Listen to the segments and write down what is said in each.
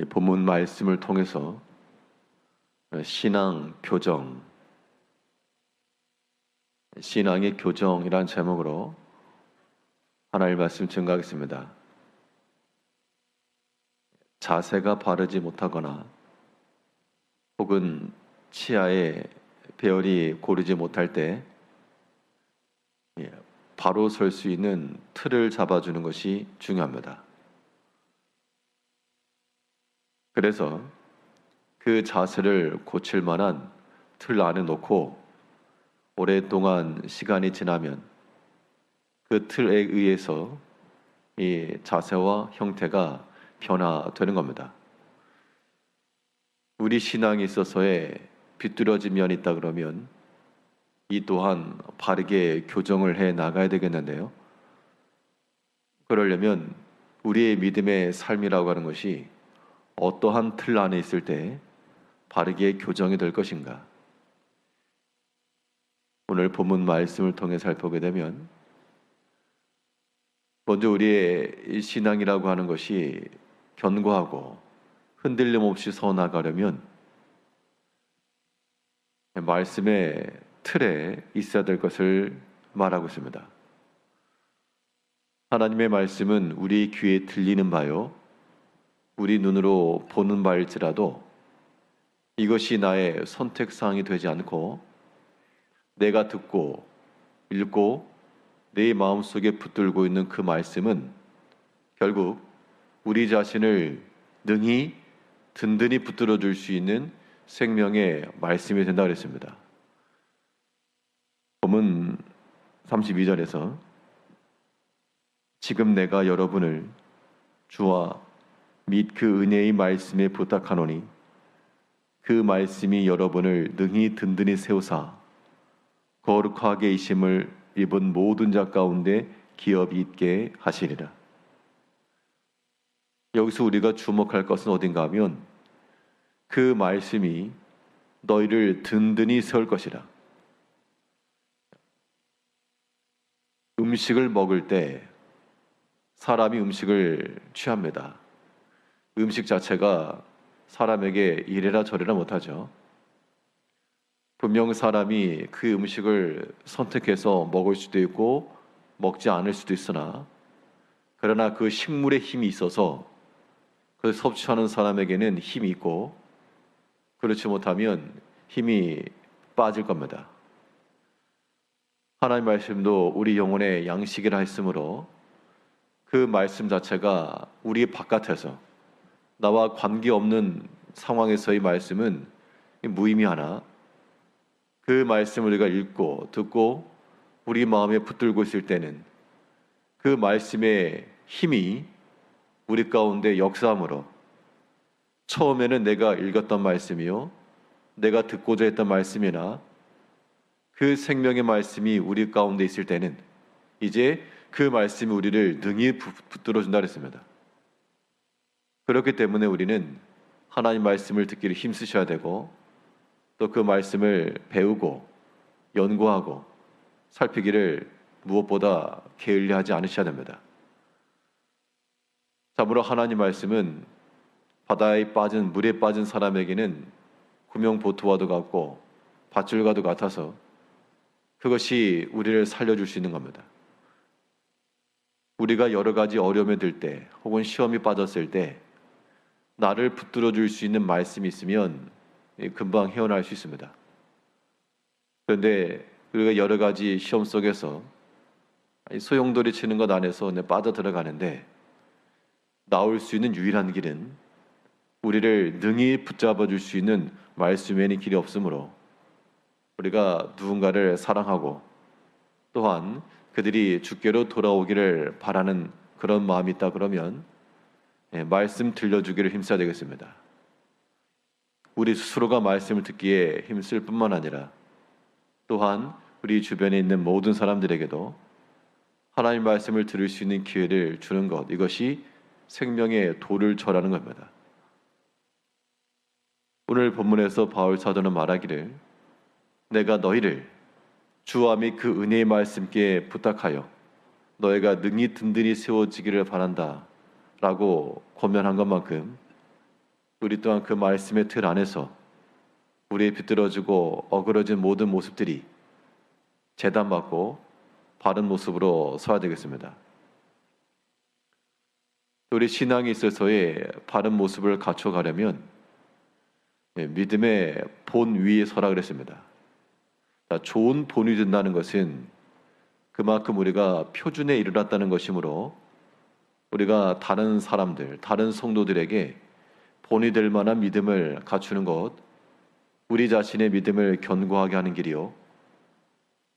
이 본문 말씀을 통해서 신앙 교정, 신앙의 교정이란 제목으로 하나님 말씀 증가하겠습니다. 자세가 바르지 못하거나 혹은 치아에 배열이 고르지 못할 때 예, 바로 설 수 있는 틀을 잡아주는 것이 중요합니다. 그래서 그 자세를 고칠 만한 틀 안에 놓고 오랫동안 시간이 지나면 그 틀에 의해서 이 자세와 형태가 변화되는 겁니다. 우리 신앙에 있어서의 비뚤어진 면이 있다 그러면 이 또한 바르게 교정을 해 나가야 되겠는데요. 그러려면 우리의 믿음의 삶이라고 하는 것이 어떠한 틀 안에 있을 때 바르게 교정이 될 것인가? 오늘 본문 말씀을 통해 살펴보게 되면 먼저 우리의 신앙이라고 하는 것이 견고하고 흔들림 없이 서 나가려면 말씀의 틀에 있어야 될 것을 말하고 있습니다. 하나님의 말씀은 우리 귀에 들리는 바요, 우리 눈으로 보는 바일지라도 이것이 나의 선택 사항이 되지 않고 내가 듣고 읽고 내 마음속에 붙들고 있는 그 말씀은 결국 우리 자신을 능히 든든히 붙들어 줄 수 있는 생명의 말씀이 된다 그랬습니다. 본문 32절에서 지금 내가 여러분을 주와 및 그 은혜의 말씀에 부탁하노니 그 말씀이 여러분을 능히 든든히 세우사 거룩하게 이심을 입은 모든 자 가운데 기업이 있게 하시리라. 여기서 우리가 주목할 것은 어딘가 하면 그 말씀이 너희를 든든히 세울 것이라. 음식을 먹을 때 사람이 음식을 취합니다. 음식 자체가 사람에게 이래라 저래라 못하죠. 분명 사람이 그 음식을 선택해서 먹을 수도 있고 먹지 않을 수도 있으나 그러나 그 식물의 힘이 있어서 그 섭취하는 사람에게는 힘이 있고 그렇지 못하면 힘이 빠질 겁니다. 하나님 말씀도 우리 영혼의 양식이라 했으므로 그 말씀 자체가 우리 바깥에서 나와 관계없는 상황에서의 말씀은 무의미하나 그 말씀을 우리가 읽고 듣고 우리 마음에 붙들고 있을 때는 그 말씀의 힘이 우리 가운데 역사함으로 처음에는 내가 읽었던 말씀이요 내가 듣고자 했던 말씀이나 그 생명의 말씀이 우리 가운데 있을 때는 이제 그 말씀이 우리를 능히 붙들어 준다 그랬습니다. 그렇기 때문에 우리는 하나님 말씀을 듣기를 힘쓰셔야 되고 또 그 말씀을 배우고 연구하고 살피기를 무엇보다 게을리하지 않으셔야 됩니다. 참으로 하나님 말씀은 바다에 빠진 물에 빠진 사람에게는 구명 보트와도 같고 밧줄과도 같아서 그것이 우리를 살려줄 수 있는 겁니다. 우리가 여러 가지 어려움에 들 때 혹은 시험이 빠졌을 때 나를 붙들어 줄 수 있는 말씀이 있으면 금방 헤어날 수 있습니다. 그런데 우리가 여러 가지 시험 속에서 소용돌이 치는 것 안에서 빠져 들어가는데 나올 수 있는 유일한 길은 우리를 능히 붙잡아 줄 수 있는 말씀 외에는 길이 없으므로 우리가 누군가를 사랑하고 또한 그들이 주께로 돌아오기를 바라는 그런 마음이 있다 그러면 예, 말씀 들려주기를 힘써야 되겠습니다. 우리 스스로가 말씀을 듣기에 힘쓸 뿐만 아니라 또한 우리 주변에 있는 모든 사람들에게도 하나님 말씀을 들을 수 있는 기회를 주는 것 이것이 생명의 도를 절하는 겁니다. 오늘 본문에서 바울 사도는 말하기를 내가 너희를 주와 및 그 은혜의 말씀께 부탁하여 너희가 능히 든든히 세워지기를 바란다 라고 권면한 것만큼 우리 또한 그 말씀의 틀 안에서 우리의 비뚤어지고 어그러진 모든 모습들이 재단받고 바른 모습으로 서야 되겠습니다. 우리 신앙에 있어서의 바른 모습을 갖춰가려면 예, 믿음의 본 위에 서라 그랬습니다. 자, 좋은 본이 된다는 것은 그만큼 우리가 표준에 이르렀다는 것이므로 우리가 다른 사람들, 다른 성도들에게 본이 될 만한 믿음을 갖추는 것, 우리 자신의 믿음을 견고하게 하는 길이요.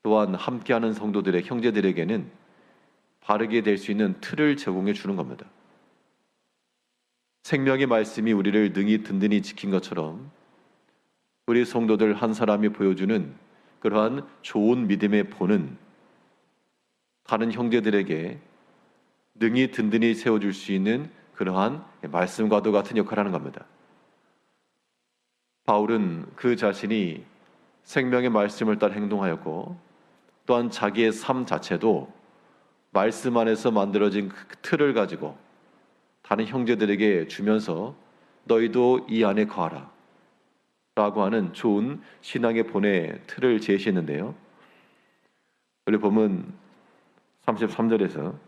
또한 함께하는 성도들의 형제들에게는 바르게 될 수 있는 틀을 제공해 주는 겁니다. 생명의 말씀이 우리를 능히 든든히 지킨 것처럼 우리 성도들 한 사람이 보여주는 그러한 좋은 믿음의 본은 다른 형제들에게 능히 든든히 세워줄 수 있는 그러한 말씀과도 같은 역할을 하는 겁니다. 바울은 그 자신이 생명의 말씀을 따라 행동하였고 또한 자기의 삶 자체도 말씀 안에서 만들어진 그 틀을 가지고 다른 형제들에게 주면서 너희도 이 안에 거하라 라고 하는 좋은 신앙의 본의 틀을 제시했는데요. 우리 보면 33절에서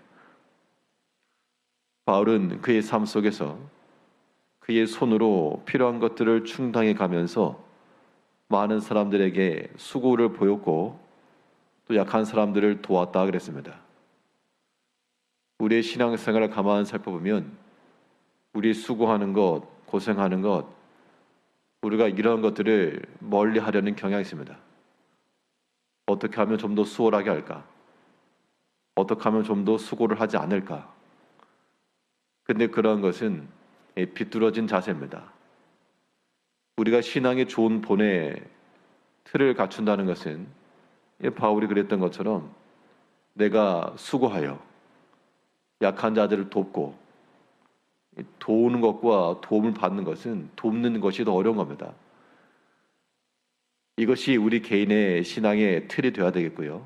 바울은 그의 삶 속에서 그의 손으로 필요한 것들을 충당해 가면서 많은 사람들에게 수고를 보였고 또 약한 사람들을 도왔다 그랬습니다. 우리의 신앙생활을 가만 살펴보면 우리 수고하는 것, 고생하는 것, 우리가 이런 것들을 멀리 하려는 경향이 있습니다. 어떻게 하면 좀 더 수월하게 할까? 어떻게 하면 좀 더 수고를 하지 않을까? 근데 그런 것은 비뚤어진 자세입니다. 우리가 신앙의 좋은 본의 틀을 갖춘다는 것은 바울이 그랬던 것처럼 내가 수고하여 약한 자들을 돕고 도우는 것과 도움을 받는 것은 돕는 것이 더 어려운 겁니다. 이것이 우리 개인의 신앙의 틀이 되어야 되겠고요.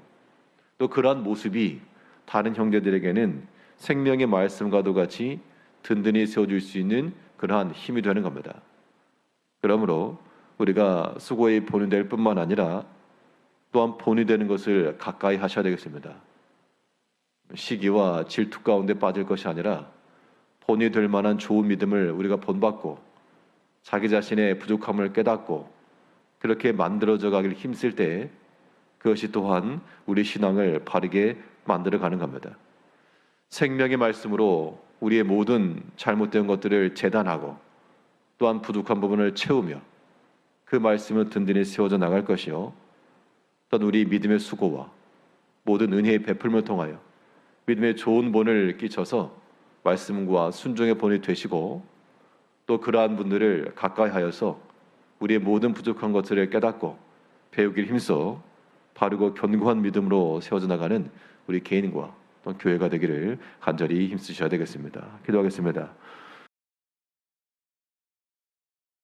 또 그러한 모습이 다른 형제들에게는 생명의 말씀과도 같이 든든히 세워줄 수 있는 그러한 힘이 되는 겁니다. 그러므로 우리가 수고의 본이 될 뿐만 아니라 또한 본이 되는 것을 가까이 하셔야 되겠습니다. 시기와 질투 가운데 빠질 것이 아니라 본이 될 만한 좋은 믿음을 우리가 본받고 자기 자신의 부족함을 깨닫고 그렇게 만들어져 가길 힘쓸 때 그것이 또한 우리 신앙을 바르게 만들어 가는 겁니다. 생명의 말씀으로 우리의 모든 잘못된 것들을 재단하고 또한 부족한 부분을 채우며 그 말씀을 든든히 세워져 나갈 것이요. 또한 우리 믿음의 수고와 모든 은혜의 베풀을 통하여 믿음의 좋은 본을 끼쳐서 말씀과 순종의 본이 되시고 또 그러한 분들을 가까이 하여서 우리의 모든 부족한 것들을 깨닫고 배우길 힘써 바르고 견고한 믿음으로 세워져 나가는 우리 개인과 또 교회가 되기를 간절히 힘쓰셔야 되겠습니다. 기도하겠습니다.